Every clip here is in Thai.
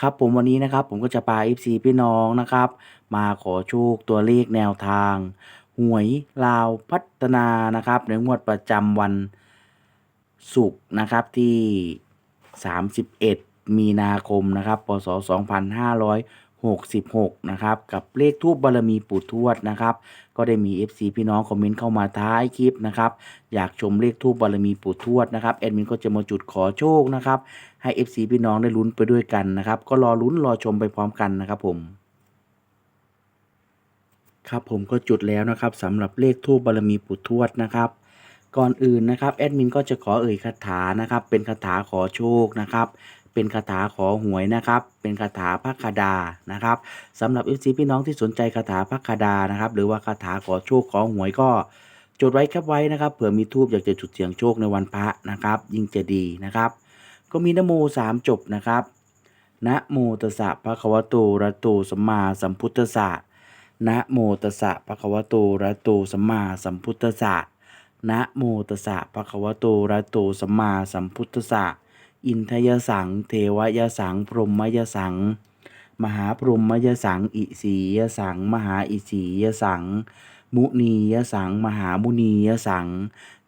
ครับผมวันนี้นะครับผมก็จะพา FC พี่น้องนะครับ มาขอโชคตัวเลขแนวทาง หวยลาวพัฒนานะครับ ในงวดประจำวันศุกร์นะครับที่ 31 มีนาคมนะครับพศ2 5 6 66 นะครับ กับเลขทูบบารมีปู่ทวดนะครับ ก็ได้มี FC พี่น้องคอมเมนต์เข้ามาท้ายคลิปนะครับ อยากชมเลขทูบบารมีปู่ทวดนะครับแอดมินก็จะมาจุดขอโชคนะครับ ให้ FC พี่น้องได้ลุ้นไปด้วยกันนะครับ ก็รอลุ้นรอชมไปพร้อมกันนะครับผมครับผมก็จุดแล้วนะครับสำหรับเลขทูบบารมีปู่ทวดนะครับก่อนอื่นนะครับแอดมินก็จะขอเอ่ยคาถานะครับเป็นคาถาขอโชคนะครับ เป็นคาถาขอหวยนะครับ เป็นคาถาพระคดานะครับสำหรับ FC พี่น้องที่สนใจคาถาพระคดานะครับ หรือว่าคาถาขอโชคขอหวยก็จดไว้แคปไว้นะครับเผื่อมีทูบอยากจะจุดเสียงโชคในวันพระนะครับ ยิ่งจะดีนะครับ ก็มีนโมสามจบนะครับนะโมตัสสะภะคะวะโตอะระหะโตสัมมาสัมพุทธัสสะนะโมตัสสะภะคะวะโตอะระหะโตสัมมาสัมพุทธัสสะนะโมตัสสะภะคะวะโตอะระหะโตสัมมาสัมพุทธัสสะ อินทยสัง เทวยสัง พรหมยสัง มหาพรหมยสัง อิสียสัง มหาอิสียสัง มุนียสัง มหามุนียสัง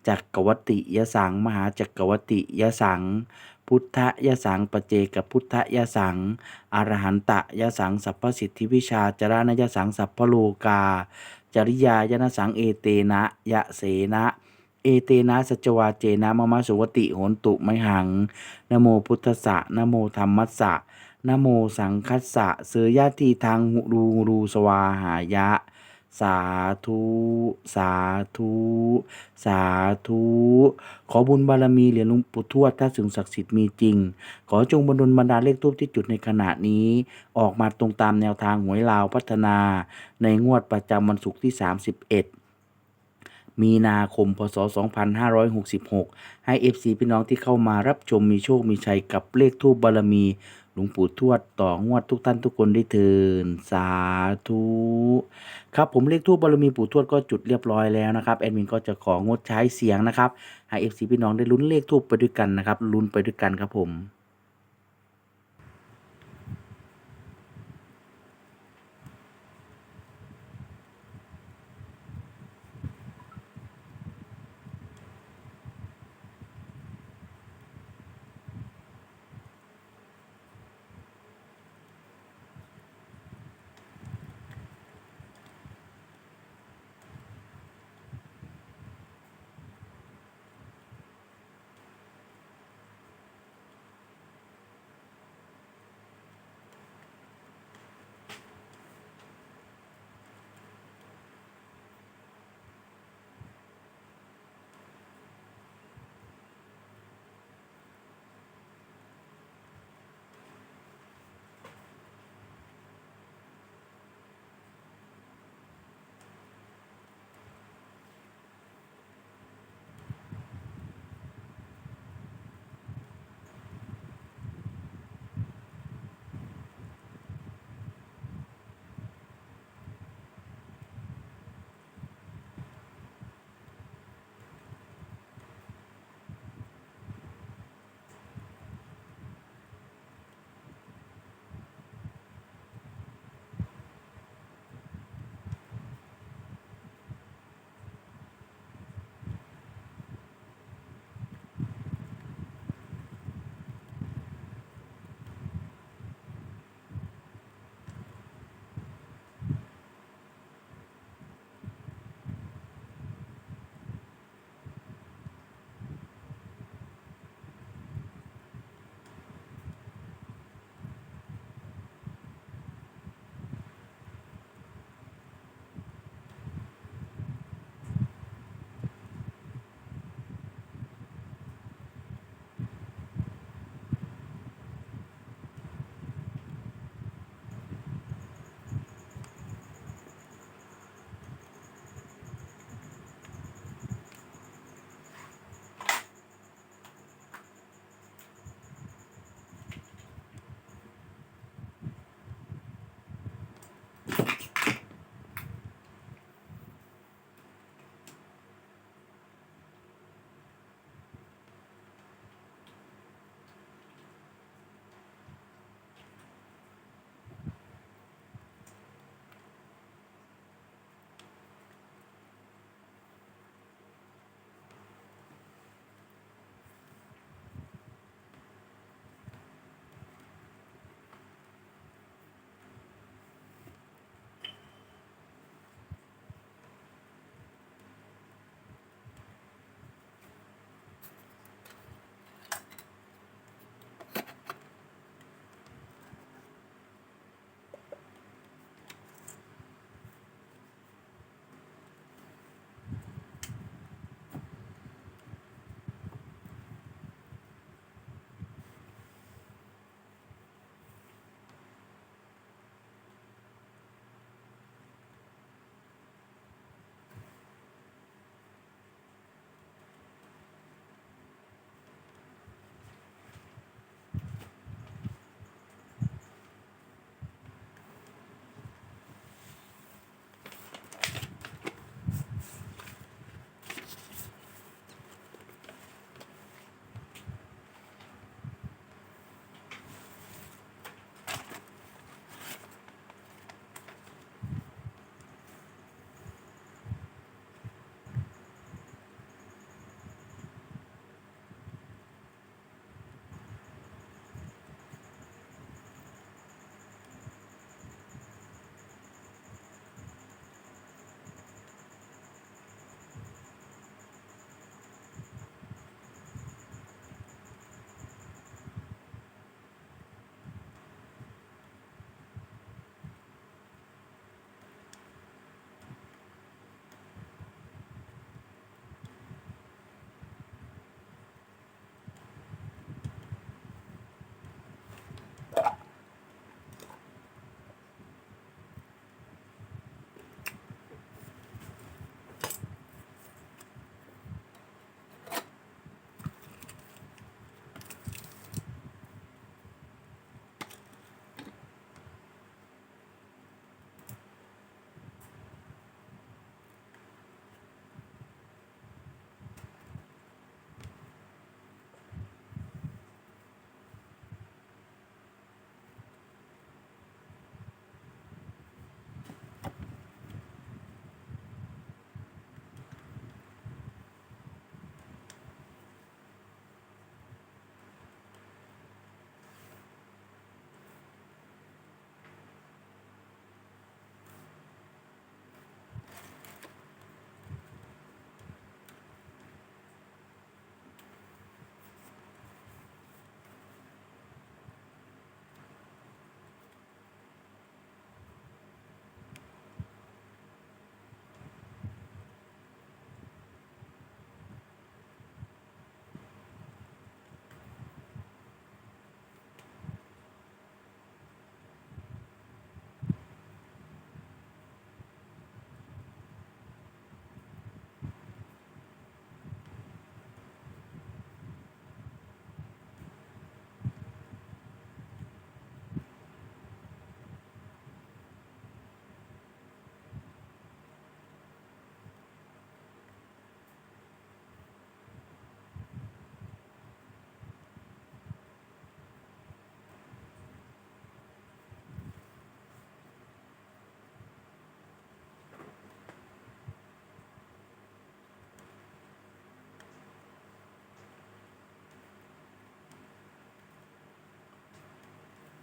จักรวติยสัง มหาจักรวติยสัง พุทธยสังปเจกพุทธยสัง อรหันตะยสัง สัพพสิทธิวิชาจรณยสัง สัพพโลกา จริยายนสัง เอเตนะ ยะเสนะ เอเตนะสัจวาเจนะมะมะสุวติโหนตุไมหังนโมพุทธสะนโมธรรมัสสะนโมสังคัสสะเสยยะทีทางหุรูรูสวาหายะ สาธุ สาธุ สาธุ ขอบุญบารมีเหรียญหลุงปู่ทวดถ้าสิ่งศักดิ์สิทธิ์มีจริง ขอจงบรรดลบรรดาเลขทูปที่จุดในขณะนี้ ออกมาตรงตามแนวทางหวยลาวพัฒนา ในงวดประจำวันศุกร์ที่ 31 มีนาคม พศ 2566 ให้ FC พี่น้องที่เข้ามารับชมมีโชคมีชัยกับเลขทูบบารมี หลวงปู่ทวดต่องวดทุกท่านทุกคนได้เทินสาธุครับผมเลขทูบบารมีปู่ทวดก็จุดเรียบร้อยแล้วนะครับแอดมินก็จะของดใช้เสียงนะครับให้ FC พี่น้องได้ลุ้นเลขทูบไปด้วยกันนะครับลุ้นไปด้วยกันครับผม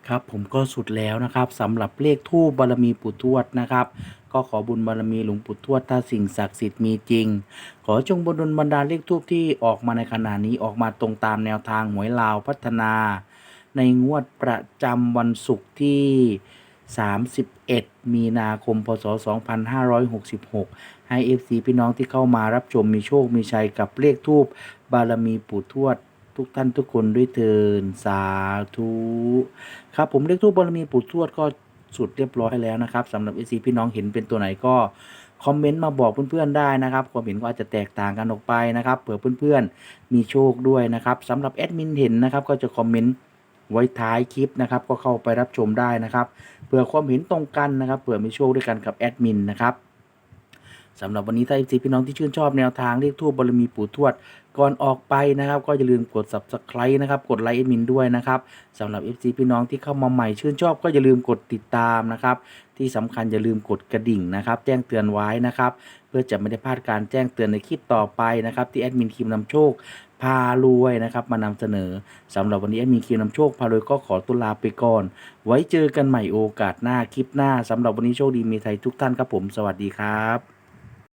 ครับผมก็สุดแล้วนะครับสำหรับเลขทูบบารมีปู่ทวดนะครับ ก็ขอบุญบารมีหลวงปู่ทวดถ้าสิ่งศักดิ์สิทธิ์มีจริง ขอจงบดลบรรดาลเลขทูบที่ออกมาในขณะนี้ออกมาตรงตามแนวทางหวยลาวพัฒนา ในงวดประจำวันศุกร์ที่ 31 มีนาคมพศ 2566 ให้ FC พี่น้องที่เข้ามารับชมมีโชคมีชัยกับเลขทูบบารมีปู่ทวด ทุกท่านทุกคนด้วยเทินสาธุครับผมเลขทูบบารมีปู่ทวดก็สุดเรียบร้อยแล้วนะครับสำหรับ FC พี่น้องเห็นเป็นตัวไหนก็คอมเมนต์มาบอกเพื่อนๆได้นะครับความเห็นก็อาจจะแตกต่างกันออกไปนะครับเผื่อเพื่อนๆมีโชคด้วยนะครับสำหรับแอดมินเห็นนะครับก็จะคอมเมนต์ไว้ท้ายคลิปนะครับก็เข้าไปรับชมได้นะครับเผื่อความเห็นตรงกันนะครับเผื่อมีโชคด้วยกันกับแอดมินนะครับ สำหรับวันนี้ถ้า FC พี่น้องที่ชื่นชอบแนวทางเลขทูบบารมีปู่ทวด ก่อนออกไปนะครับ ก็อย่าลืมกด subscribe นะครับ กดไลค์แอมินด้วยนะครับสำหรับ FC พี่น้องที่เข้ามาใหม่ชื่นชอบก็อย่าลืมกดติดตามนะครับ ที่สำคัญอย่าลืมกดกระดิ่งนะครับ แจ้งเตือนไว้นะครับ เพื่อจะไม่ได้พลาดการแจ้งเตือนในคลิปต่อไปนะครับ ที่แอดมินคีมนำโชคพารวยนะครับมานำเสนอสำหรับวันนี้แอดมินคีมนำโชคพารวยก็ขอตุลาไปก่อน ไว้เจอกันใหม่โอกาสหน้าคลิปหน้าสำหรับวันนี้โชคดีมีไทยทุกท่านครับผม สวัสดีครับ